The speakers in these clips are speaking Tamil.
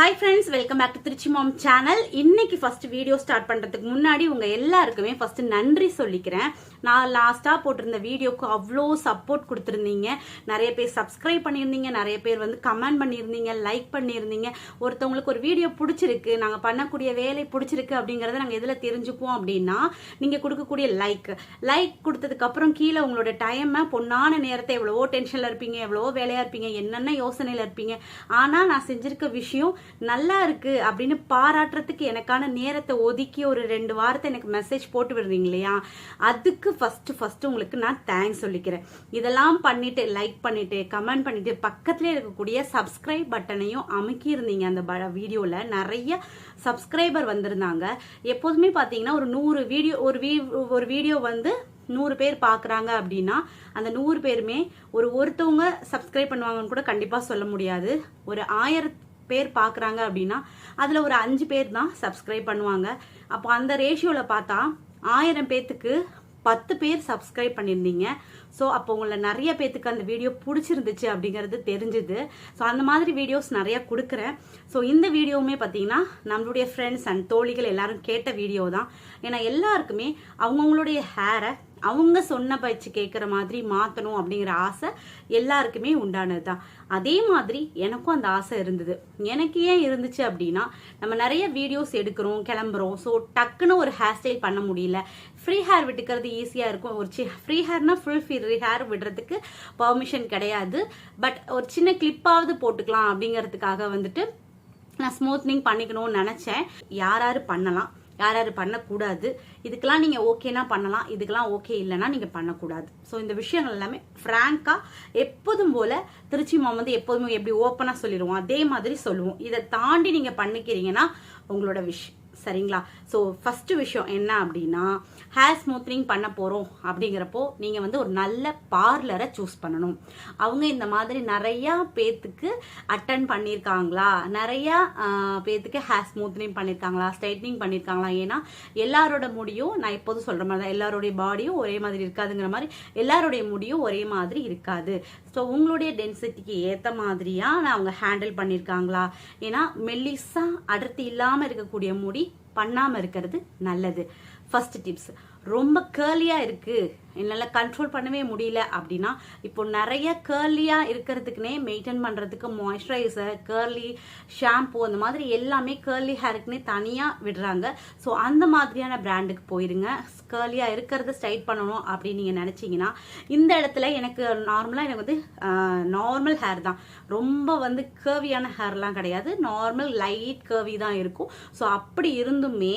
Hi friends welcome back to Trichy mom channel இன்னைக்கு ஃபர்ஸ்ட் வீடியோ ஸ்டார்ட் பண்ணுறதுக்கு முன்னாடி உங்கள் எல்லாருக்குமே ஃபர்ஸ்ட் நன்றி சொல்லிக்கிறேன். நான் லாஸ்ட்டாக போட்டிருந்த வீடியோக்கு அவ்வளோ சப்போர்ட் கொடுத்துருந்தீங்க. நிறைய பேர் சப்ஸ்கிரைப் பண்ணியிருந்தீங்க. நிறைய பேர் வந்து கமெண்ட் பண்ணியிருந்தீங்க லைக் பண்ணியிருந்தீங்க. ஒருத்தவங்களுக்கு ஒரு வீடியோ பிடிச்சிருக்கு நாங்கள் பண்ணக்கூடிய வேலை பிடிச்சிருக்கு அப்படிங்கிறத நாங்கள் எதில் தெரிஞ்சுப்போம் அப்படின்னா நீங்கள் கொடுக்கக்கூடிய லைக் லைக் கொடுத்ததுக்கப்புறம் கீழே உங்களோட டைமை பொண்ணான நேரத்தை எவ்வளவோ டென்ஷனில் இருப்பீங்க எவ்வளவோ வேலையாக இருப்பீங்க என்னென்ன யோசனையில் இருப்பீங்க. ஆனால் நான் செஞ்சிருக்க விஷயம் நல்லா இருக்கு அப்படின்னு பாராட்டுறதுக்கு எனக்கான நேரத்தை ஒதுக்கி ஒரு ரெண்டு வாரத்தை எனக்கு மெசேஜ் போட்டு விடுறீங்க இல்லையா அதுக்கு ஃபர்ஸ்ட் ஃபர்ஸ்ட் உங்களுக்கு நான் தேங்க்ஸ் சொல்லிக்கிறேன். இதெல்லாம் பண்ணிட்டு லைக் பண்ணிட்டு கமெண்ட் பண்ணிட்டு பக்கத்துல இருக்கக்கூடிய சப்ஸ்கிரைப் பட்டனையும் அமுக்கியிருந்தீங்க அந்த அந்த வீடியோல நிறைய சப்ஸ்கிரைபர் வந்திருந்தாங்க. எப்போதுமே பார்த்தீங்கன்னா ஒரு நூறு வீடியோ ஒரு வீ ஒரு வீடியோ வந்து நூறு பேர் பார்க்குறாங்க அப்படின்னா அந்த நூறு பேருமே ஒரு ஒருத்தவங்க சப்ஸ்கிரைப் பண்ணுவாங்கன்னு கூட கண்டிப்பாக சொல்ல முடியாது. ஒரு ஆயிரம் பேர் பார்க்குறாங்க அப்படின்னா அதில் ஒரு அஞ்சு பேர் தான் சப்ஸ்கிரைப் பண்ணுவாங்க. அப்போ அந்த ரேஷியோவில் பார்த்தா ஆயிரம் பேர்த்துக்கு பத்து பேர் சப்ஸ்கிரைப் பண்ணியிருந்தீங்க. ஸோ அப்போ உங்களை நிறைய பேர்த்துக்கு அந்த வீடியோ பிடிச்சிருந்துச்சு அப்படிங்கிறது தெரிஞ்சுது. ஸோ அந்த மாதிரி வீடியோஸ் நிறையா கொடுக்குறேன். ஸோ இந்த வீடியோவுமே பார்த்தீங்கன்னா நம்மளுடைய ஃப்ரெண்ட்ஸ் அண்ட் தோழிகள் எல்லாரும் கேட்ட வீடியோ தான். ஏன்னா எல்லாருக்குமே அவங்கவுங்களுடைய ஹேரை அவங்க சொன்ன பயிற்சி கேட்குற மாதிரி மாற்றணும் அப்படிங்கிற ஆசை எல்லாருக்குமே உண்டானது தான் அதே மாதிரி எனக்கும் அந்த ஆசை இருந்தது. எனக்கு ஏன் இருந்துச்சு அப்படின்னா நம்ம நிறைய வீடியோஸ் எடுக்கிறோம் கிளம்புறோம். ஸோ டக்குன்னு ஒரு ஹேர் ஸ்டைல் பண்ண முடியல. ஃப்ரீ ஹேர் விட்டுக்கிறது ஈஸியாக இருக்கும். ஒரு சி ஃப்ரீ ஹேர்னா ஃபுல் ஃப்ரீ ஹேர் விடுறதுக்கு பர்மிஷன் கிடையாது. பட் ஒரு சின்ன கிளிப்பாவது போட்டுக்கலாம் அப்படிங்கிறதுக்காக வந்துட்டு நான் ஸ்மூத்னிங் பண்ணிக்கணும்னு நினச்சேன். யார் யார் பண்ணலாம்? யார் யார் பண்ணக்கூடாது. இதுக்கெல்லாம் நீங்கள் ஓகேனா பண்ணலாம். இதுக்கெல்லாம் ஓகே இல்லைன்னா நீங்கள் பண்ணக்கூடாது. ஸோ இந்த விஷயங்கள் எல்லாமே ஃப்ராங்காக எப்போதும் போல் திருச்சி மாம் வந்து எப்போதுமே எப்படி ஓப்பனாக சொல்லிடுவோம் அதே மாதிரி சொல்லுவோம். இதை தாண்டி நீங்கள் பண்ணிக்கிறீங்கன்னா உங்களோட விஷ் சரிங்களா? ஸோ ஃபஸ்ட்டு விஷயம் என்ன அப்படின்னா ஹேர் ஸ்மூத்னிங் பண்ண போகிறோம் அப்படிங்கிறப்போ நீங்கள் வந்து ஒரு நல்ல பார்லரை சூஸ் பண்ணணும். அவங்க இந்த மாதிரி நிறையா பேர்த்துக்கு அட்டன் பண்ணியிருக்காங்களா நிறையா பேர்த்துக்கு ஹேர் ஸ்மூத்னிங் பண்ணியிருக்காங்களா ஸ்ட்ரைட்னிங் பண்ணியிருக்காங்களா ஏன்னா எல்லாரோட முடியும் நான் எப்போதும் சொல்கிற மாதிரி தான் எல்லாருடைய பாடியும் ஒரே மாதிரி இருக்காதுங்கிற மாதிரி எல்லாருடைய முடியும் ஒரே மாதிரி இருக்காது. ஸோ உங்களுடைய டென்சிட்டிக்கு ஏற்ற மாதிரியாக அவங்க ஹேண்டில் பண்ணியிருக்காங்களா ஏன்னா மெல்லிஸாக அடர்த்தி இல்லாமல் இருக்கக்கூடிய முடி பண்ணாமல் இருக்கிறது நல்லது. ஃபர்ஸ்ட் டிப்ஸ் ரொம்ப கேர்லியாக இருக்குது என்னால் கண்ட்ரோல் பண்ணவே முடியல அப்படின்னா இப்போ நிறைய கேர்லியாக இருக்கிறதுக்குனே மெயின்டைன் பண்ணுறதுக்கு மாய்ஸ்சரைசர் கேர்லி ஷாம்பூ அந்த மாதிரி எல்லாமே கேர்லி ஹேருக்குனே தனியாக விடுறாங்க. ஸோ அந்த மாதிரியான பிராண்டுக்கு போயிருங்க. கேர்லியாக இருக்கிறத ஸ்டைட் பண்ணணும் அப்படின்னு நீங்கள் நினச்சிங்கன்னா இந்த இடத்துல எனக்கு நார்மலாக எனக்கு வந்து நார்மல் ஹேர் தான். ரொம்ப வந்து கேர்வியான ஹேர்லாம் கிடையாது. நார்மல் லைட் கேர்வி தான் இருக்கும். ஸோ அப்படி இருந்துமே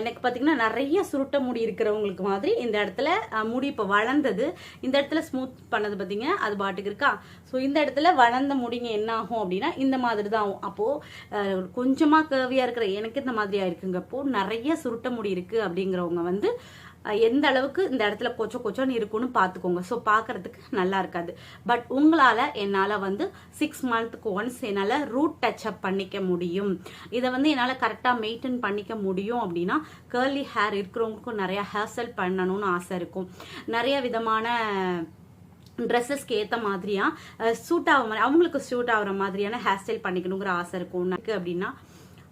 எனக்கு பார்த்தீங்கன்னா நிறைய சுருட்ட முடி இருக்கிறவங்களுக்கு மாதிரி இந்த இடத்துல முடி இப்போ வளர்ந்தது. இந்த இடத்துல ஸ்மூத் பண்ணது பார்த்தீங்க அது பாட்டுக்கு இருக்கா? ஸோ இந்த இடத்துல வளர்ந்த முடிங்க என்ன ஆகும் அப்படின்னா இந்த மாதிரி தான் ஆகும் அப்போது கொஞ்சமாக கேவியாக இருக்கிற எனக்கு இந்த மாதிரியாக இருக்குங்கப்போ நிறைய சுருட்ட முடி இருக்குது அப்படிங்கிறவங்க வந்து எந்த அளவுக்கு இந்த இடத்துல கொச்ச கொச்சோன்னு இருக்குன்னு பார்த்துக்கோங்க. ஸோ பார்க்கறதுக்கு நல்லா இருக்காது. பட் உங்களால் என்னால் வந்து சிக்ஸ் மந்த்துக்கு ஒன்ஸ் என்னால் ரூட் டச் அப் பண்ணிக்க முடியும். இதை வந்து என்னால் கரெக்டாக மெயின்டைன் பண்ணிக்க முடியும் அப்படின்னா கேர்லி ஹேர் இருக்கிறவங்களுக்கும் நிறையா ஹேர் ஸ்டைல் பண்ணணும்னு ஆசை இருக்கும். நிறைய விதமான ட்ரெஸ்ஸஸ்க்கு ஏற்ற மாதிரியா சூட் ஆகிற மாதிரி அவங்களுக்கு சூட் ஆகிற மாதிரியான ஹேர் ஸ்டைல் பண்ணிக்கணுங்கிற ஆசை இருக்கும் எனக்கு அப்படின்னா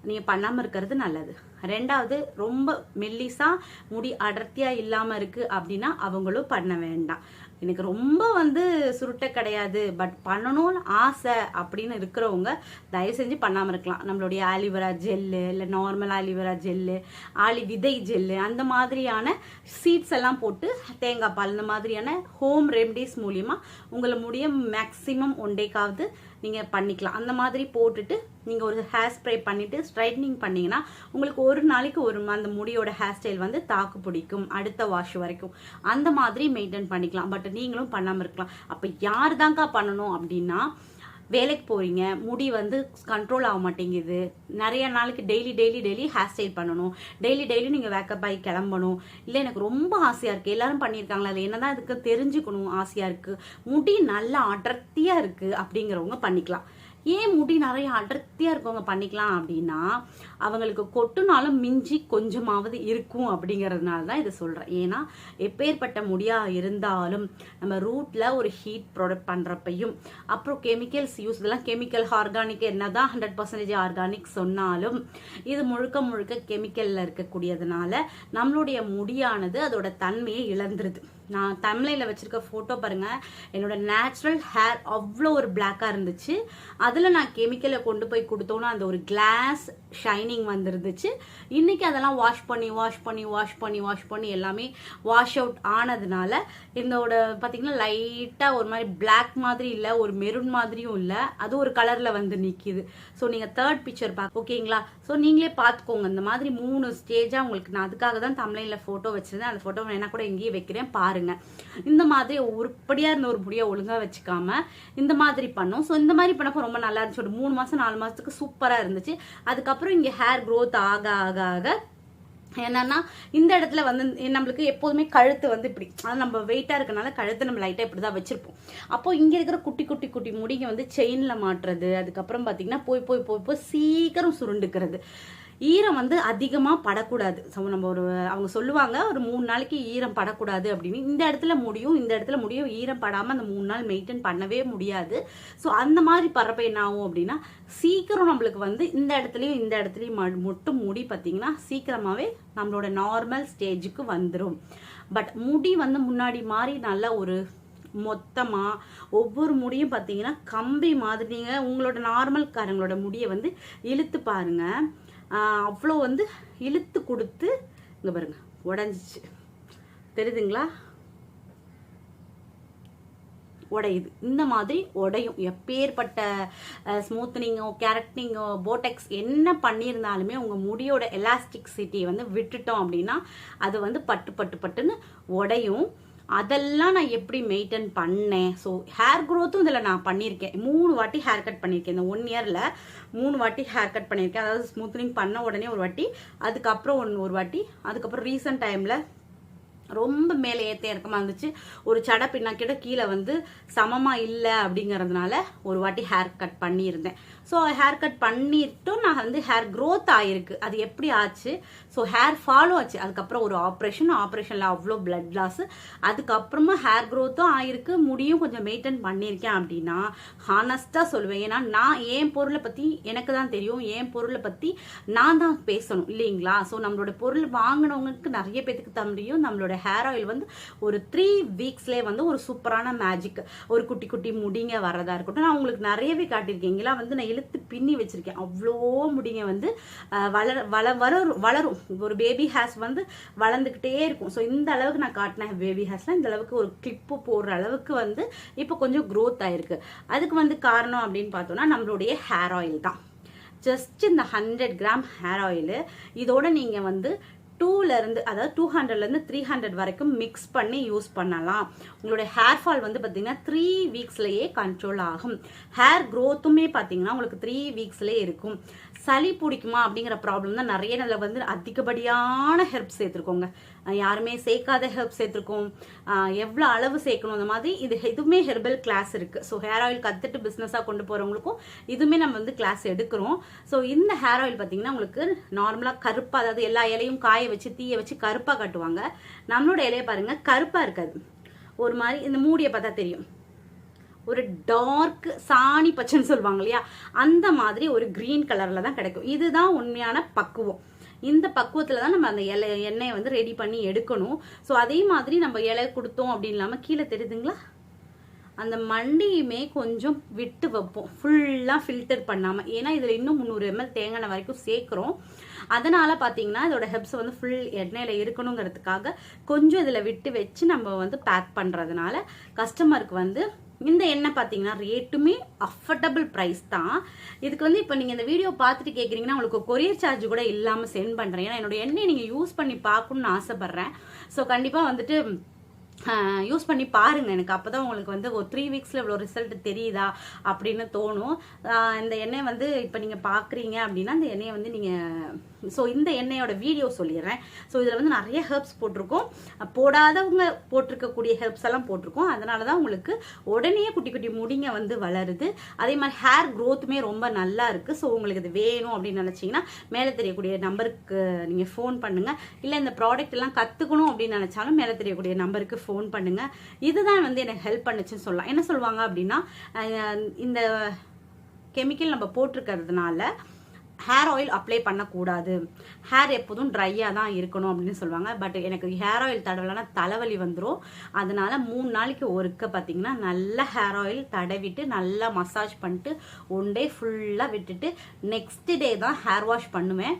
நீங்கள் பண்ணாமல் இருக்கிறது நல்லது. ரெண்டாவது ரொம்ப மெல்லிசாக முடி அடர்த்தியாக இல்லாமல் இருக்குது அப்படின்னா அவங்களும் பண்ண வேண்டாம். எனக்கு ரொம்ப வந்து சுருட்டை கிடையாது. பட் பண்ணணும்னு ஆசை அப்படின்னு இருக்கிறவங்க தயவு செஞ்சு பண்ணாமல் இருக்கலாம். நம்மளுடைய ஆலிவரா ஜெல்லு இல்லை நார்மல் ஆலிவரா ஜெல்லு ஆலி விதை ஜெல்லு அந்த மாதிரியான சீட்ஸ் எல்லாம் போட்டு தேங்காய் பால் இந்த மாதிரியான ஹோம் ரெமடிஸ் மூலியமாக உங்களை முடிய மேக்ஸிமம் ஒன் டேக்காவது நீங்கள் பண்ணிக்கலாம். அந்த மாதிரி போட்டுட்டு நீங்கள் ஒரு ஹேர் ஸ்ப்ரே பண்ணிவிட்டு ஸ்ட்ரைட்னிங் பண்ணிங்கன்னா உங்களுக்கு ஒரு நாளைக்கு ஒரு அந்த முடியோட ஹேர் ஸ்டைல் வந்து தாக்கு பிடிக்கும் அடுத்த வாஷ் வரைக்கும். அந்த மாதிரி மெயின்டைன் பண்ணிக்கலாம். பட் நீங்களும் பண்ணாமல் இருக்கலாம். அப்போ யார் தாங்க்கா பண்ணணும் அப்படின்னா வேலைக்கு போகிறீங்க முடி வந்து கண்ட்ரோல் ஆக மாட்டேங்குது. நிறைய நாளைக்கு daily daily daily hair style பண்ணணும். டெய்லி டெய்லி நீங்கள் வேக்கப் ஆகி கிளம்பணும். இல்லை எனக்கு ரொம்ப ஆசையாக இருக்குது எல்லாரும் பண்ணியிருக்காங்களா அது என்னதான் இதுக்கு தெரிஞ்சுக்கணும் ஆசையாக இருக்குது முடி நல்லா அடர்த்தியாக இருக்குது அப்படிங்கிறவங்க பண்ணிக்கலாம். ஏன் முடி நிறைய அடர்த்தியாக இருக்கவங்க பண்ணிக்கலாம் அப்படின்னா அவங்களுக்கு கொட்டுனாலும் மிஞ்சி கொஞ்சமாவது இருக்கும் அப்படிங்கிறதுனால தான் இதை சொல்கிறேன் ஏன்னா எப்பேற்பட்ட முடியாக இருந்தாலும் நம்ம ரூட்டில் ஒரு ஹீட் ப்ராடக்ட் பண்ணுறப்பையும் அப்புறம் கெமிக்கல்ஸ் யூஸ் இதெல்லாம் கெமிக்கல் ஆர்கானிக் என்ன தான் ஹண்ட்ரட் பர்சன்டேஜ் ஆர்கானிக் சொன்னாலும் இது முழுக்க முழுக்க கெமிக்கலில் இருக்கக்கூடியதுனால நம்மளுடைய முடியானது அதோட தன்மையை இழந்துருது. நான் தமிழில் வச்சிருக்க ஃபோட்டோ பாருங்கள் என்னோட நேச்சுரல் ஹேர் அவ்வளோ ஒரு பிளாக்காக இருந்துச்சு. அதில் நான் கெமிக்கலை கொண்டு போய் கொடுத்தோன்னா அந்த ஒரு கிளாஸ் ஷைனிங் வந்துருந்துச்சு. இன்றைக்கி அதெல்லாம் வாஷ் பண்ணி வாஷ் பண்ணி வாஷ் பண்ணி வாஷ் பண்ணி எல்லாமே வாஷ் அவுட் ஆனதுனால இதோட பார்த்தீங்கன்னா லைட்டாக ஒரு மாதிரி பிளாக் மாதிரி இல்லை ஒரு மெரூன் மாதிரியும் இல்லை அது ஒரு கலரில் வந்து நிற்கிது ஸோ நீங்கள் தேர்ட் பிக்சர் பார்க்க ஓகேங்களா? ஸோ நீங்களே பார்த்துக்கோங்க இந்த மாதிரி மூணு ஸ்டேஜாக உங்களுக்கு நான் அதுக்காக தான் தமிழில் ஃபோட்டோ வச்சிருந்தேன். அந்த ஃபோட்டோ வேணால் கூட எங்கேயும் வைக்கிறேன். பாருங்க. இந்த மாதிரி உருப்படியாக இருந்த ஒரு முடியை ஒழுங்காக வச்சுக்காம இந்த மாதிரி பண்ணோம். ஸோ இந்த மாதிரி பண்ணப்போ ரொம்ப நல்லா இருந்துச்சு. ஒரு மூணு மாதம் நாலு மாதத்துக்கு சூப்பராக இருந்துச்சு. அதுக்கப்புறம் இங்கே ஹேர் க்ரோத் ஆக ஆக ஆக என்னன்னா இந்த இடத்துல வந்து நம்மளுக்கு எப்போதுமே கழுத்து வந்து இப்படி அது நம்ம வெயிட்டாக இருக்கனால கழுத்து நம்ம லைட்டாக இப்படி தான் வச்சிருப்போம். அப்போ இங்கே இருக்கிற குட்டி குட்டி குட்டி முடிங்க வந்து செயினில் மாட்டுறது அதுக்கப்புறம் பார்த்தீங்கன்னா போய் போய் போய் போய் சீக்கிரம் சுருண்டுக்கிறது. ஈரம் வந்து அதிகமாக படக்கூடாது. ஸோ நம்ம ஒரு அவங்க சொல்லுவாங்க ஒரு மூணு நாளைக்கு ஈரம் படக்கூடாது அப்படின்னு. இந்த இடத்துல முடியும் இந்த இடத்துல முடியும் ஈரம் படாமல் அந்த மூணு நாள் மெயின்டைன் பண்ணவே முடியாது. ஸோ அந்த மாதிரி பறப்பை என்ன ஆகும் அப்படின்னா சீக்கிரம் நம்மளுக்கு வந்து இந்த இடத்துலையும் இந்த இடத்துலையும் ம- மட்டும் முடி பார்த்தீங்கன்னா சீக்கிரமாகவே நம்மளோட நார்மல் ஸ்டேஜுக்கு வந்துடும் பட் முடி வந்து முன்னாடி மாதிரி நல்ல ஒரு மொத்தமாக ஒவ்வொரு முடியும் பார்த்தீங்கன்னா கம்பி மாதிரி. நீங்கள் உங்களோட நார்மல்காரங்களோட முடியை வந்து இழுத்து பாருங்க. அவ்வளோ வந்து இழுத்து கொடுத்து இங்கே பாருங்க உடஞ்சிச்சு. தெரியுதுங்களா? உடையுது. இந்த மாதிரி உடையும். எப்பேற்பட்ட ஸ்மூத்னிங்கோ கேரக்டிங்கோ போட்டெக்ஸ் என்ன பண்ணியிருந்தாலுமே உங்கள் முடியோட எலாஸ்டிக் சிட்டியை வந்து விட்டுட்டோம் அப்படின்னா அது வந்து பட்டு பட்டு பட்டுன்னு உடையும். அதெல்லாம் நான் எப்படி மெயின்டைன் பண்ணேன்? ஸோ ஹேர் க்ரோத்தும் இதில் நான் பண்ணியிருக்கேன். மூணு வாட்டி ஹேர் கட் பண்ணியிருக்கேன். இந்த ஒன் இயரில் மூணு வாட்டி ஹேர் கட் பண்ணியிருக்கேன். அதாவது ஸ்மூத்னிங் பண்ண உடனே ஒரு வாட்டி அதுக்கப்புறம் ஒன்று ஒரு வாட்டி அதுக்கப்புறம் ரீசன்ட் டைமில் ரொம்ப மேலே ஏற்ற இறக்கமாக இருந்துச்சு. ஒரு சடை பின்னாக்கிட்ட கீழே வந்து சமமாக இல்லை அப்படிங்கிறதுனால ஒரு வாட்டி ஹேர் கட் பண்ணியிருந்தேன். ஸோ ஹேர் கட் பண்ணிட்டும் நான் வந்து ஹேர் க்ரோத் ஆயிருக்கு. அது எப்படி ஆச்சு? ஸோ ஹேர் ஃபாலோ ஆச்சு. அதுக்கப்புறம் ஒரு ஆப்ரேஷன் ஆப்ரேஷனில் அவ்வளோ பிளட் லாஸ் அதுக்கப்புறமா ஹேர் க்ரோத்தும் ஆயிருக்கு. முடியும் கொஞ்சம் மெயின்டைன் பண்ணியிருக்கேன் அப்படின்னா ஹானஸ்ட்டாக சொல்லுவேன். ஏன்னா நான் என் பொருளை பற்றி எனக்கு தான் தெரியும். என் பொருளை பற்றி நான் தான் பேசணும். இல்லைங்களா? ஸோ நம்மளோட பொருள் வாங்கினவங்களுக்கு நிறைய பேத்துக்கு தெரியும். நம்மளோட ஹேர் ஆயில் வந்து ஒரு த்ரீ வீக்ஸ்லேயே வந்து ஒரு சூப்பரான மேஜிக் ஒரு குட்டி குட்டி முடிங்க வரதா இருக்கட்டும். நான் உங்களுக்கு நிறையவே காட்டியிருக்கேன். இங்கெல்லாம் வந்து நான் இழுத்து பின்னி வச்சிருக்கேன். அவ்வளோ முடிங்க வந்து வளர வள வளரும் வளரும். ஒரு பேபி ஹேர்ஸ் வந்து வளர்ந்துக்கிட்டே இருக்கும். ஸோ இந்த அளவுக்கு நான் காட்டினேன் பேபி ஹேர்ஸ்லாம் இந்த அளவுக்கு ஒரு கிளிப்பு போடுற அளவுக்கு வந்து இப்போ கொஞ்சம் க்ரோத் ஆயிருக்கு. அதுக்கு வந்து காரணம் அப்படின்னு பார்த்தோம்னா நம்மளுடைய ஹேர் ஆயில் தான். ஜஸ்ட் இந்த ஹண்ட்ரட் கிராம் ஹேர் ஆயில் இதோட நீங்கள் வந்து டூலேருந்து அதாவது டூ ஹண்ட்ரட்லேருந்து த்ரீ ஹண்ட்ரட் வரைக்கும் மிக்ஸ் பண்ணி யூஸ் பண்ணலாம். உங்களுடைய ஹேர் ஃபால் வந்து பார்த்தீங்கன்னா த்ரீ வீக்ஸ்லேயே கண்ட்ரோல் ஆகும். ஹேர் க்ரோத்துமே பார்த்தீங்கன்னா உங்களுக்கு த்ரீ வீக்ஸ்லேயே இருக்கும். சளி பிடிக்குமா அப்படிங்கிற ப்ராப்ளம் தான் நிறைய நல்ல வந்து அதிகப்படியான ஹெல்ப் சேர்த்துருக்கோங்க. யாருமே சேர்க்காத ஹெல்ப் சேர்த்துருக்கோம். எவ்வளோ அளவு சேர்க்கணும் அந்த மாதிரி இது எதுவுமே ஹெர்பல் கிளாஸ் இருக்குது ஸோ ஹேர் ஆயில் கற்றுட்டு பிஸ்னஸாக கொண்டு போகிறவங்களுக்கும் இதுவுமே நம்ம வந்து கிளாஸ் எடுக்கிறோம். ஸோ இந்த ஹேர் ஆயில் பார்த்தீங்கன்னா உங்களுக்கு நார்மலாக கருப்பாக அதாவது எல்லா இலையும் காய வச்சு தீயை வச்சு கருப்பாக காட்டுவாங்க. நம்மளோட இலையை பாருங்கள் கருப்பாக இருக்காது. ஒரு மாதிரி இந்த மூடியை பார்த்தா தெரியும். ஒரு டார்க் சாணி பச்சைன்னு சொல்லுவாங்க இல்லையா? அந்த மாதிரி ஒரு க்ரீன் கலரில் தான் கிடைக்கும். இதுதான் உண்மையான பக்குவம். இந்த பக்குவத்தில் தான் நம்ம அந்த இலை எண்ணெயை வந்து ரெடி பண்ணி எடுக்கணும். ஸோ அதே மாதிரி நம்ம இலை கொடுத்தோம் அப்படின்னு இல்லாமல் கீழே தெரியுதுங்களா? அந்த மண்டியுமே கொஞ்சம் விட்டு வைப்போம். ஃபுல்லாக ஃபில்டர் பண்ணாமல் ஏன்னா இதில் இன்னும் முந்நூறு எம்எல் தேங்காய் வரைக்கும் சேர்க்குறோம். அதனால் பார்த்தீங்கன்னா இதோட ஹெப்ஸ் வந்து ஃபுல் எண்ணெயில் இருக்கணுங்கிறதுக்காக கொஞ்சம் இதில் விட்டு வச்சு நம்ம வந்து பேக் பண்ணுறதுனால கஸ்டமருக்கு வந்து இந்த எண்ணெய் பார்த்தீங்கன்னா ரேட்டுமே அஃபர்டபுள் ப்ரைஸ் தான். இதுக்கு வந்து இப்போ நீங்கள் இந்த வீடியோ பார்த்துட்டு கேட்குறீங்கன்னா உங்களுக்கு கொரியர் சார்ஜ் கூட இல்லாமல் சென்ட் பண்ணுறேன் ஏன்னா என்னோட எண்ணெயை நீங்கள் யூஸ் பண்ணி பார்க்கணும்னு ஆசைப்பட்றேன். ஸோ கண்டிப்பாக வந்துட்டு யூஸ் பண்ணி பாருங்கள் எனக்கு அப்பதான் உங்களுக்கு வந்து ஒரு த்ரீ வீக்ஸில் இவ்வளோ ரிசல்ட் தெரியுதா அப்படின்னு தோணும். இந்த எண்ணெய் வந்து இப்போ நீங்கள் பார்க்குறீங்க அப்படின்னா இந்த எண்ணெயை வந்து நீங்கள் ஸோ இந்த எண்ணெயோட வீடியோ சொல்லிடுறேன். ஸோ இதில் வந்து நிறைய ஹெர்ப்ஸ் போட்டிருக்கோம். போடாதவங்க போட்டிருக்கக்கூடிய ஹெர்ப்ஸ் எல்லாம் போட்டிருக்கோம். அதனால தான் உங்களுக்கு உடனே குட்டி குட்டி முடிங்க வந்து வளருது. அதே மாதிரி ஹேர் க்ரோத்துமே ரொம்ப நல்லா இருக்குது ஸோ உங்களுக்கு இது வேணும் அப்படின்னு நினச்சிங்கன்னா மேலே தெரியக்கூடிய நம்பருக்கு நீங்கள் ஃபோன் பண்ணுங்கள் இல்லை இந்த ப்ராடக்ட் எல்லாம் கற்றுக்கணும் அப்படின்னு நினச்சாலும் மேலே தெரியக்கூடிய நம்பருக்கு ஃபோன் பண்ணுங்கள் இதுதான் வந்து எனக்கு ஹெல்ப் பண்ணுச்சுன்னு சொல்லலாம். என்ன சொல்லுவாங்க அப்படின்னா இந்த கெமிக்கல் நம்ம போட்டிருக்கிறதுனால ஹேர் ஆயில் அப்ளை பண்ணக்கூடாது. ஹேர் எப்போதும் ட்ரையாக தான் இருக்கணும் அப்படின்னு சொல்லுவாங்க. பட் எனக்கு ஹேர் ஆயில் தடவலைன்னா தலைவலி வந்துடும் அதனால மூணு நாளைக்கு ஒருக்க பார்த்தீங்கன்னா நல்லா ஹேர் ஆயில் தடவிட்டு நல்லா மசாஜ் பண்ணிட்டு ஒன் டே ஃபுல்லாக விட்டுட்டு நெக்ஸ்ட் டே தான் ஹேர் வாஷ் பண்ணுவேன்.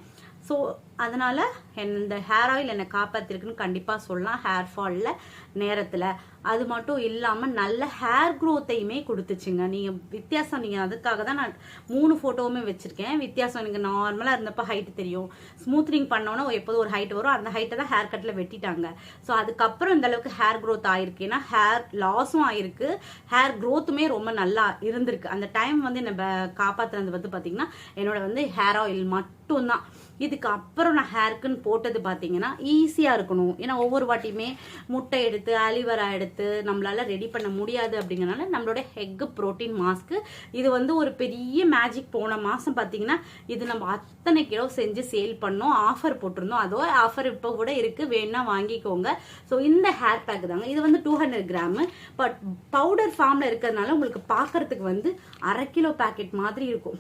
ஸோ அதனால் இந்த ஹேர் ஆயில் என்னை காப்பாற்றிருக்குன்னு கண்டிப்பாக சொல்லலாம் ஹேர் ஃபாலில் நேரத்தில். அது மட்டும் இல்லாமல் நல்ல ஹேர் க்ரோத்தையுமே கொடுத்துச்சுங்க. நீங்கள் வித்தியாசம் நீங்கள் அதுக்காக தான் நான் மூணு ஃபோட்டோவுமே வச்சுருக்கேன். வித்தியாசம் எனக்கு நார்மலாக இருந்தப்போ ஹைட்டு தெரியும். ஸ்மூத்னிங் பண்ணோன்னா எப்போதும் ஒரு ஹைட் வரும். அந்த ஹைட்டை தான் ஹேர் கட்டில் வெட்டிட்டாங்க. ஸோ அதுக்கப்புறம் இந்த அளவுக்கு ஹேர் க்ரோத் ஆயிருக்கு. ஏன்னா ஹேர் லாஸும் ஆயிருக்கு. ஹேர் க்ரோத்துமே ரொம்ப நல்லா இருந்திருக்கு. அந்த டைம் வந்து என்னை காப்பாற்றுறது வந்து பார்த்தீங்கன்னா என்னோட வந்து ஹேர் ஆயில் மட்டும்தான். இதுக்கு அப்புறம் நான் ஹேருக்குன்னு போட்டது பார்த்தீங்கன்னா ஈஸியாக இருக்கணும். ஏன்னா ஒவ்வொரு வாட்டியுமே முட்டை எடுத்து அலிவரா எடுத்து நம்மளால ரெடி பண்ண முடியாது அப்படிங்கறனால நம்மளோட ஹெக் ப்ரோட்டீன் மாஸ்க்கு இது வந்து ஒரு பெரிய மேஜிக் போன மாதம் பார்த்தீங்கன்னா இது நம்ம அத்தனை கிலோ செஞ்சு சேல் பண்ணோம் ஆஃபர் போட்டிருந்தோம். அதோ ஆஃபர் இப்போ கூட இருக்கு. வேணா வாங்கிக்கோங்க. ஸோ இந்த ஹேர் பேக் தாங்க. இது வந்து two hundred gram but powder ஃபார்மில் இருக்கிறதுனால உங்களுக்கு பார்க்கறதுக்கு வந்து அரை கிலோ பேக்கெட் மாதிரி இருக்கும்.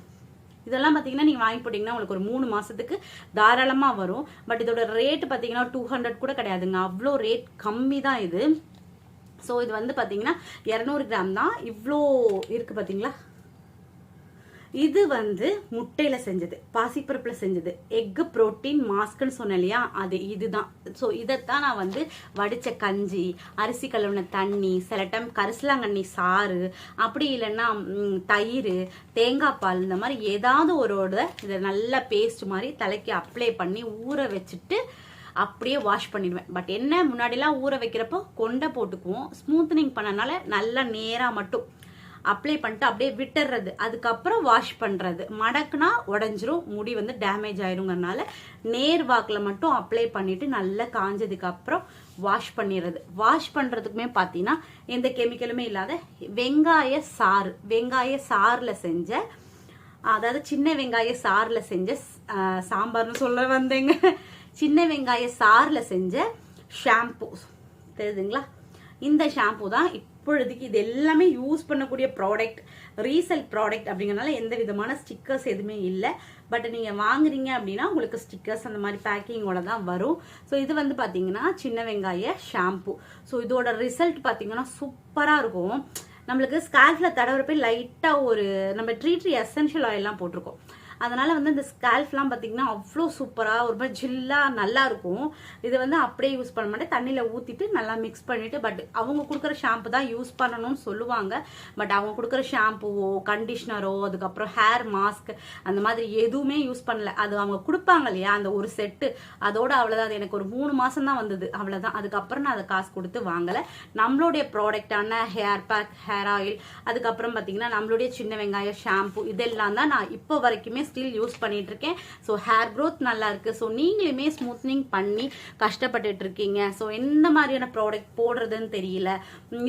இதெல்லாம் பார்த்தீங்கன்னா நீங்கள் வாங்கி போட்டிங்கன்னா உங்களுக்கு ஒரு மூணு மாதத்துக்கு தாராளமாக வரும். பட் இதோட ரேட் பார்த்தீங்கன்னா டூ ஹண்ட்ரட் கூட கிடையாதுங்க. அவ்வளோ ரேட் கம்மி தான் இது. ஸோ இது வந்து பார்த்தீங்கன்னா இரநூறு கிராம் தான். இவ்வளோ இருக்குது பார்த்தீங்களா இது வந்து முட்டையில செஞ்சது பாசிப்பருப்புல செஞ்சது. எக்கு புரோட்டீன் மாஸ்க்னு சொன்னேன் இல்லையா? அது இதுதான். ஸோ இதைத்தான் நான் வந்து வடிச்ச கஞ்சி அரிசி கழுவின தண்ணி சில டைம் கரிசலாங்கண்ணி சாறு அப்படி இல்லைன்னா தயிர் தேங்காய் பால் இந்த மாதிரி ஏதாவது ஒரு இதை நல்லா பேஸ்ட் மாதிரி தலைக்கு அப்ளை பண்ணி ஊற வச்சுட்டு அப்படியே வாஷ் பண்ணிடுவேன். பட் என்ன முன்னாடிலாம் ஊற வைக்கிறப்போ கொண்டை போட்டுக்குவோம். ஸ்மூத்தனிங் பண்ணனால நல்லா நேராக மட்டும். அப்ளை பண்ணிட்டு அப்படியே விட்டுறது. அதுக்கப்புறம் வாஷ் பண்ணுறது மடக்குனா உடஞ்சிரும். முடி வந்து டேமேஜ் ஆயிருங்கிறனால நேர் வாக்கில் மட்டும் அப்ளை பண்ணிட்டு நல்லா காஞ்சதுக்கு அப்புறம் வாஷ் பண்ணிடுறது வாஷ் பண்ணுறதுக்குமே பார்த்தீங்கன்னா எந்த கெமிக்கலுமே இல்லாத வெங்காய சாறு. வெங்காய சாறில் செஞ்ச அதாவது சின்ன வெங்காய சாறில் செஞ்ச சாம்பார்னு சொல்ல வந்தேங்க. சின்ன வெங்காய சாறில் செஞ்ச ஷாம்பு தெரியுதுங்களா? இந்த ஷாம்பு தான் இப்பொழுதுக்கு இது எல்லாமே யூஸ் பண்ணக்கூடிய ப்ராடக்ட் ரீசெல் ப்ராடக்ட் அப்படிங்கிறனால எந்த விதமான ஸ்டிக்கர்ஸ் எதுவுமே இல்லை. பட் நீங்கள் வாங்குறீங்க அப்படின்னா உங்களுக்கு ஸ்டிக்கர்ஸ் அந்த மாதிரி பேக்கிங்கோட தான் வரும். ஸோ இது வந்து பார்த்தீங்கன்னா சின்ன வெங்காய ஷாம்பு ஸோ இதோட ரிசல்ட் பார்த்தீங்கன்னா சூப்பராக இருக்கும். நம்மளுக்கு ஸ்கால்ஃபில் தடவுறப்ப லைட்டாக ஒரு நம்ம ட்ரீ ட்ரீ எசென்ஷியல் ஆயிலெலாம் போட்டிருக்கோம். அதனால் வந்து இந்த ஸ்கேல்ஃப்லாம் பார்த்தீங்கன்னா அவ்வளோ சூப்பராக ஒரு மாதிரி ஜில்லாக நல்லாயிருக்கும் இது வந்து அப்படியே யூஸ் பண்ண மாட்டேன். தண்ணியில் ஊற்றிட்டு நல்லா மிக்ஸ் பண்ணிவிட்டு பட் அவங்க கொடுக்குற ஷாம்பு தான் யூஸ் பண்ணணும்னு சொல்லுவாங்க. பட் அவங்க கொடுக்குற ஷாம்புவோ கண்டிஷ்னரோ அதுக்கப்புறம் ஹேர் மாஸ்க் அந்த மாதிரி எதுவுமே யூஸ் பண்ணல. அது அவங்க கொடுப்பாங்க இல்லையா அந்த ஒரு செட்டு அதோட அவ்வளோதான் அது எனக்கு ஒரு மூணு மாதம் தான் வந்தது. அவ்வளோதான் அதுக்கப்புறம் நான் அதை காசு கொடுத்து வாங்கலை. நம்மளுடைய ப்ராடக்டான ஹேர் பேக் ஹேர் ஆயில் அதுக்கப்புறம் பார்த்தீங்கன்னா நம்மளுடைய சின்ன வெங்காயம் ஷாம்பு இதெல்லாம் தான் நான் இப்போ வரைக்குமே ஸ்டில் யூஸ் பண்ணிட்டு இருக்கேன் ஸோ ஹேர் க்ரோத் நல்லா இருக்கு ஸோ நீங்களுமே ஸ்மூத்னிங் பண்ணி கஷ்டப்பட்டுட்டு இருக்கீங்க ஸோ எந்த மாதிரியான ப்ராடக்ட் போடுறதுன்னு தெரியல.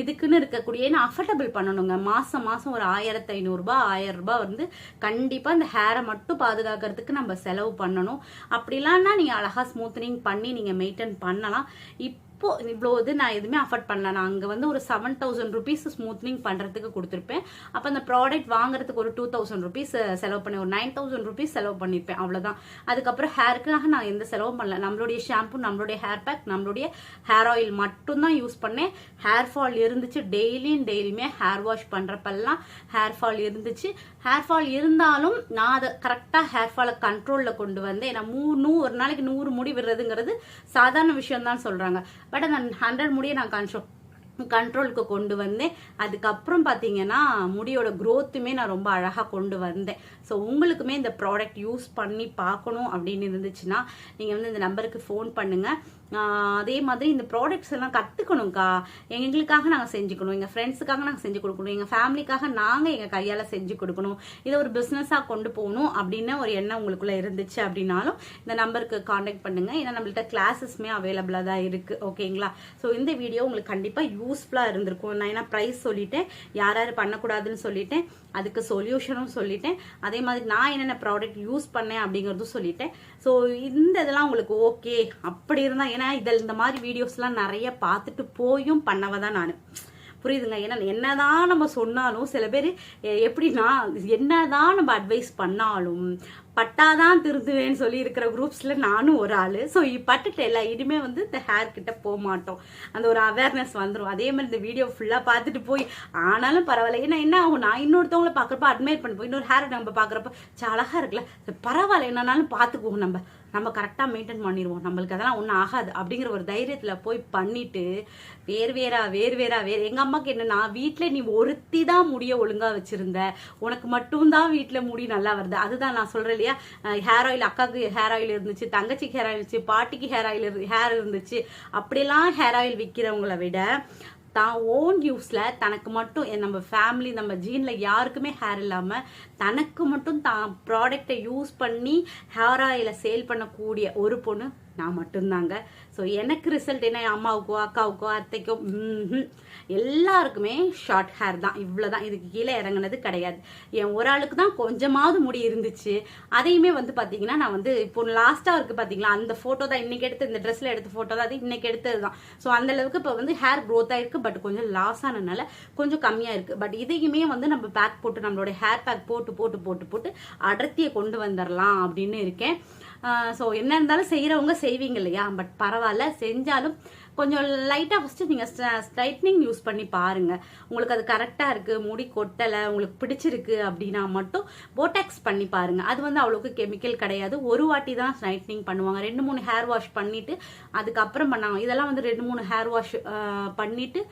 இதுக்குன்னு இருக்கக்கூடிய ஏன்னா அஃபர்டபுள் பண்ணணுங்க. மாசம் மாசம் ஒரு ஆயிரத்தி ஐநூறுரூபா ஆயிரம் ரூபாய் வந்து கண்டிப்பாக அந்த ஹேரை மட்டும் பாதுகாக்கிறதுக்கு நம்ம செலவு பண்ணணும். அப்படிலாம்னா நீங்கள் அழகாக ஸ்மூத்னிங் பண்ணி நீங்கள் மெயின்டைன் பண்ணலாம். இப்போ இவ்வளோ இது நான் எதுவுமே அஃபோர்ட் பண்ணல. நான் அங்கே வந்து ஒரு செவன் தௌசண்ட் ருபீஸ் ஸ்மூத்னிங் பண்ணுறதுக்கு கொடுத்துருப்பேன். அப்போ அந்த ப்ராடக்ட் வாங்குறதுக்கு ஒரு டூ தௌசண்ட் ருபீஸ் செலவு பண்ணி ஒரு நைன் தௌசண்ட் ருபீஸ் செலவு பண்ணியிருப்பேன் அவ்வளோதான் அதுக்கப்புறம் ஹேருக்காக நான் எந்த செலவும் பண்ணல. நம்மளுடைய ஷாம்பு நம்மளுடைய ஹேர் பேக் நம்மளுடைய ஹேர் ஆயில் மட்டும்தான் யூஸ் பண்ணேன். ஹேர் ஃபால் இருந்துச்சு. டெய்லியும் டெய்லியுமே ஹேர் வாஷ் பண்ணுறப்பெல்லாம் ஹேர் ஃபால் இருந்துச்சு. ஹேர் ஃபால் இருந்தாலும் நான் அதை கரெக்டாக ஹேர் ஃபாலை கண்ட்ரோலில் கொண்டு வந்தேன். ஏன்னா மூ நூ ஒரு நாளைக்கு நூறு முடி விடுறதுங்கிறது சாதாரண விஷயம் தான் சொல்கிறாங்க பட் அந்த ஹண்ட்ரட் முடியை நான் கன்ட்ரோல் கண்ட்ரோலுக்கு கொண்டு வந்தேன். அதுக்கப்புறம் பார்த்தீங்கன்னா முடியோட க்ரோத்துமே நான் ரொம்ப அழகாக கொண்டு வந்தேன். ஸோ உங்களுக்குமே இந்த ப்ராடக்ட் யூஸ் பண்ணி பார்க்கணும் அப்படின்னு இருந்துச்சுன்னா நீங்கள் வந்து இந்த நம்பருக்கு ஃபோன் பண்ணுங்கள் அதே மாதிரி இந்த ப்ராடக்ட்ஸ் எல்லாம் கற்றுக்கணும்க்கா எங்களுக்காக நாங்கள் செஞ்சுக்கணும். எங்கள் ஃப்ரெண்ட்ஸுக்காக நாங்கள் செஞ்சு கொடுக்கணும். எங்கள் ஃபேமிலிக்காக நாங்கள் எங்கள் கையால் செஞ்சு கொடுக்கணும். இதை ஒரு பிஸ்னஸாக கொண்டு போகணும் அப்படின்னு ஒரு எண்ணம் உங்களுக்குள்ள இருந்துச்சு அப்படின்னாலும் இந்த நம்பருக்கு காண்டாக்ட் பண்ணுங்கள் ஏன்னா நம்மள்ட்ட கிளாஸஸ்மே அவைலபிளாக தான் இருக்குது ஓகேங்களா ஸோ இந்த வீடியோ உங்களுக்கு கண்டிப்பாக யூஸ்ஃபுல்லாக இருந்திருக்கும். நான் ஏன்னா ப்ரைஸ் சொல்லிட்டேன். யார் யார் பண்ணக்கூடாதுன்னு சொல்லிட்டேன். அதுக்கு சொல்யூஷனும் சொல்லிட்டேன். அதே மாதிரி நான் என்னென்ன ப்ராடக்ட் யூஸ் பண்ணேன் அப்படிங்கிறதும் சொல்லிட்டேன். ஸோ இந்த இதெல்லாம் உங்களுக்கு ஓகே அப்படி இருந்தால் ஏன்னா இதில் இந்த மாதிரி வீடியோஸ்லாம் நிறைய பார்த்துட்டு போயும் பண்ணவ தான் நான். புரியுதுங்க ஏன்னா என்னதான் நம்ம சொன்னாலும் சில பேர் எப்படின்னா என்னதான் நம்ம அட்வைஸ் பண்ணாலும் பட்டாதான் திருந்துவேன்னு சொல்லி இருக்கிற குரூப்ஸ்ல நானும் ஒரு ஆளு. ஸோ பட்டுட்டு எல்லாம் இனிமே வந்து இந்த ஹேர் கிட்ட போக மாட்டோம். அந்த ஒரு அவேர்னஸ் வந்துடும் அதே மாதிரி இந்த வீடியோ ஃபுல்லாக பார்த்துட்டு போய் ஆனாலும் பரவாயில்ல. ஏன்னா என்ன ஆகும்? நான் இன்னொருத்தவங்களை பார்க்குறப்ப அட்மையர் பண்ணுவோம் இன்னொரு ஹேர் நம்ம பார்க்குறப்ப அழகா இருக்குல்ல. பரவாயில்ல என்னன்னாலும் பார்த்துக்குவோம் நம்ம. நம்ம கரெக்டாக மெயின்டைன் பண்ணிடுவோம் நம்மளுக்கு அதெல்லாம் ஒன்றும் ஆகாது. அப்படிங்கிற ஒரு தைரியத்தில் போய் பண்ணிட்டு வேறு வேறா வேறு வேறா வேறு. எங்கள் அம்மாவுக்கு என்னென்னா வீட்டில் நீ ஒருத்தி தான் முடிய ஒழுங்காக வச்சுருந்த. உனக்கு மட்டும்தான் வீட்டில் முடி நல்லா வருது. அதுதான் நான் சொல்கிறேன் இல்லையா? ஹேர் ஆயில் அக்காவுக்கு ஹேர் ஆயில் இருந்துச்சு தங்கச்சிக்கு ஹேர் ஆயில் இருந்துச்சு பாட்டிக்கு ஹேர் ஆயில் ஹேர் இருந்துச்சு. அப்படியெல்லாம் ஹேர் ஆயில் விற்கிறவங்கள விட தான் ஓன் யூஸில் தனக்கு மட்டும் நம்ம ஃபேமிலி நம்ம ஜீனில் யாருக்குமே ஹேர் இல்லாமல் தனக்கு மட்டும் தான் ப்ராடக்டை யூஸ் பண்ணி ஹேர் ஆயிலை சேல் பண்ணக்கூடிய ஒரு பொண்ணு நான் மட்டும்தாங்க. ஸோ எனக்கு ரிசல்ட் என்ன? என் அம்மாவுக்கோ அக்காவுக்கோ அத்தைக்கோ எல்லாருக்குமே ஷார்ட் ஹேர் தான். இவ்வளோ தான் இதுக்கு கீழே இறங்குனது கிடையாது. என் ஒரு ஆளுக்கு தான் கொஞ்சமாவது முடி இருந்துச்சு. அதையுமே வந்து பார்த்தீங்கன்னா நான் வந்து இப்போ லாஸ்ட்டாக இருக்குது பார்த்தீங்களா அந்த ஃபோட்டோ தான் இன்றைக்கி எடுத்து இந்த ட்ரெஸ்ஸில் எடுத்த ஃபோட்டோ தான் அது இன்றைக்கி எடுத்தது தான் ஸோ அந்த அளவுக்கு இப்போ வந்து ஹேர் க்ரோத் ஆகிருக்கு பட் கொஞ்சம் லாஸ் ஆனதுனால கொஞ்சம் கம்மியாக இருக்குது பட் இதையுமே வந்து நம்ம பேக் போட்டு நம்மளோட ஹேர் பேக் போட்டு போட்டு போட்டு போட்டு அடர்த்தியை கொண்டு வந்துடலாம் அப்படின்னு இருக்கேன். ஸோ என்ன இருந்தாலும் செய்கிறவங்க செய்வீங்க இல்லையா? பட் பரவாயில்ல செஞ்சாலும் கொஞ்சம் லைட்டாக ஃபஸ்ட்டு நீங்கள் ஸ்ட்ரைட்னிங் யூஸ் பண்ணி பாருங்கள் உங்களுக்கு அது கரெக்டாக இருக்குது முடி கொட்டலை உங்களுக்கு பிடிச்சிருக்கு அப்படின்னா மட்டும் போட்டாக்ஸ் பண்ணி பாருங்கள் அது வந்து அவ்வளோக்கு கெமிக்கல் கிடையாது. ஒரு வாட்டி தான் ஸ்ட்ரைட்னிங் பண்ணுவாங்க. ரெண்டு மூணு ஹேர் வாஷ் பண்ணிவிட்டு அதுக்கப்புறம் பண்ணாங்க. இதெல்லாம் வந்து ரெண்டு மூணு ஹேர் வாஷ் பண்ணிவிட்டு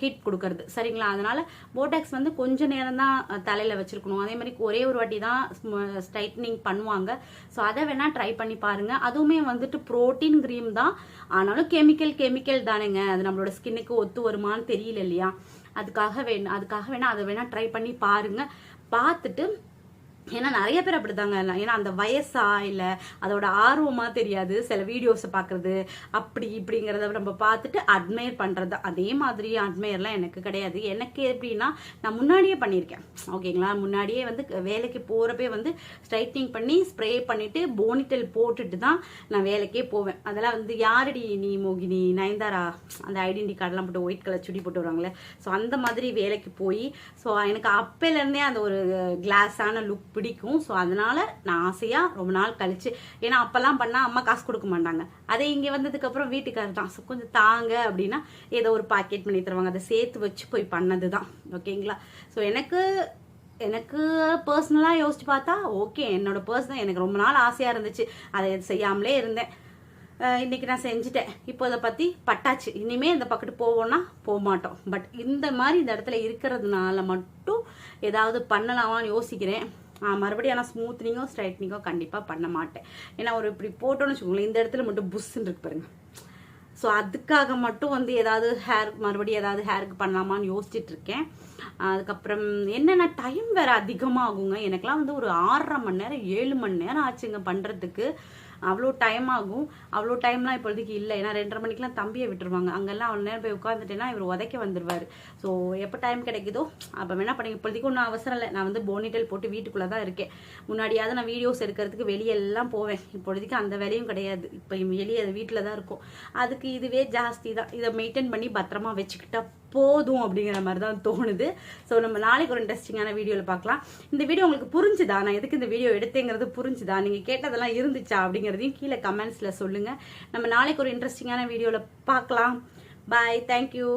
ஹீட் கொடுக்கறது. சரிங்களா? அதனால் போட்டாக்ஸ் வந்து கொஞ்ச நேரம் தான் தலையில் வச்சுருக்கணும். அதே மாதிரி ஒரே ஒரு வாட்டி தான் ஸ்ட்ரைட்னிங் பண்ணுவாங்க. ஸோ அதை வேணால் ட்ரை பண்ணி பாருங்கள் அதுவுமே வந்துட்டு ப்ரோட்டீன் க்ரீம் தான். ஆனாலும் கெமிக்கல் கெமிக்கல் தானேங்க. அது நம்மளோட ஸ்கின்னுக்கு ஒத்து வருமான்னு தெரியல இல்லையா? அதுக்காக வேணும் அதுக்காக வேணா அதை வேணா ட்ரை பண்ணி பாருங்க. பார்த்துட்டு ஏன்னா நிறைய பேர் அப்படிதாங்க. எல்லாம் ஏன்னா அந்த வயசா இல்ல அதோட ஆர்வமா தெரியாது. சில வீடியோஸை பார்க்குறது அப்படி இப்படிங்கிறத நம்ம பார்த்துட்டு அட்மையர் பண்றது. அதே மாதிரி அட்மையர்லாம் எனக்கு கிடையாது. எனக்கு எப்படின்னா நான் முன்னாடியே பண்ணியிருக்கேன். ஓகேங்களா முன்னாடியே வந்து வேலைக்கு போறப்பே வந்து ஸ்ட்ரைட்னிங் பண்ணி ஸ்ப்ரே பண்ணிட்டு போனிட்டல் போட்டுட்டு தான் நான் வேலைக்கே போவேன். அதெல்லாம் வந்து யாரடி நீ மோகினி? நயன்தாரா? அந்த ஐடென்டி கார்டெல்லாம் போட்டு ஒயிட் கலர் சுடி போட்டு வருவாங்களே. ஸோ அந்த மாதிரி வேலைக்கு போய் ஸோ எனக்கு அப்பையிலேருந்தே அந்த ஒரு கிளாஸான லுக் பிடிக்கும். ஸோ அதனால நான் ஆசையாக ரொம்ப நாள் கழிச்சு ஏன்னா அப்போல்லாம் பண்ணால் அம்மா காசு கொடுக்க மாட்டாங்க. அதே இங்கே வந்ததுக்கப்புறம் வீட்டுக்காரர் தான். ஸோ கொஞ்சம் தாங்க அப்படின்னா ஏதோ ஒரு பாக்கெட் பண்ணி தருவாங்க. அதை சேர்த்து வச்சு போய் பண்ணது தான் ஓகேங்களா ஸோ எனக்கு எனக்கு பர்சனலாக யோசிச்சு பார்த்தா ஓகே என்னோட பர்சனல் எனக்கு ரொம்ப நாள் ஆசையாக இருந்துச்சு. அதை செய்யாமலே இருந்தேன். இன்றைக்கி இன்னைக்கு நான் செஞ்சுட்டேன். இப்போ அதை பற்றி பட்டாச்சு. இனிமே இந்த பக்கத்து போவோம்னா போக மாட்டோம். பட் இந்த மாதிரி இந்த இடத்துல இருக்கிறதுனால மட்டும் ஏதாவது பண்ணலாமான்னு யோசிக்கிறேன். மறுபடியும் ஆனால் ஸ்மூத்னிங்கோ ஸ்ட்ரைட்னிங்கோ கண்டிப்பாக பண்ண மாட்டேன். ஏன்னா ஒரு இப்படி போட்டோன்னு வச்சுக்கோங்களேன் இந்த இடத்துல மட்டும் புஷ்ன்னு இருக்கு பாருங்க. ஸோ அதுக்காக மட்டும் வந்து ஏதாவது ஹேர் மறுபடியும் ஏதாவது ஹேருக்கு பண்ணலாமான்னு யோசிச்சுட்டு இருக்கேன். அதுக்கப்புறம் என்னென்ன டைம் வேற அதிகமாகுங்க? எனக்குலாம் வந்து ஒரு ஆறரை மணி நேரம் ஏழு மணி நேரம் ஆச்சுங்க பண்ணுறதுக்கு அவ்வளோ டைம் ஆகும். அவ்வளோ டைம்லாம் இப்போதைக்கு இல்லை. ஏன்னா ரெண்டரை மணிக்கெலாம் தம்பியை விட்டுருவாங்க. அங்கெல்லாம் அவ்வளோ நேரம் போய் உட்காந்துட்டேன்னா இவர் உதைக்க வந்துடுவார் ஸோ எப்போ டைம் கிடைக்குதோ அப்போ வேணா பண்ணுங்க இப்போதைக்கு ஒன்றும் அவசரம் இல்லை. நான் வந்து போனிடெல் போட்டு வீட்டுக்குள்ளே தான் இருக்கேன். முன்னாடியாவது நான் வீடியோஸ் எடுக்கிறதுக்கு வெளியெல்லாம் போவேன். இப்போதைக்கு அந்த வேலையும் கிடையாது. இப்போ வெளியே வீட்டில் தான் இருக்கும். அதுக்கு இதுவே ஜாஸ்தி தான். இதை மெயின்டைன் பண்ணி பத்திரமா வச்சுக்கிட்டா போதும் அப்படிங்கிற மாதிரி தான் தோணுது. ஸோ நம்ம நாளைக்கு ஒரு இன்ட்ரெஸ்டிங்கான வீடியோவில் பார்க்கலாம். இந்த வீடியோ உங்களுக்கு புரிஞ்சுதா? நான் எதுக்கு இந்த வீடியோ எடுத்தேங்கிறது புரிஞ்சுதா? நீங்கள் கேட்டதெல்லாம் இருந்துச்சா அப்படிங்கிறதையும் கீழே கமெண்ட்ஸில் சொல்லுங்கள் நம்ம நாளைக்கு ஒரு இன்ட்ரெஸ்டிங்கான வீடியோவில் பார்க்கலாம். Bye thank you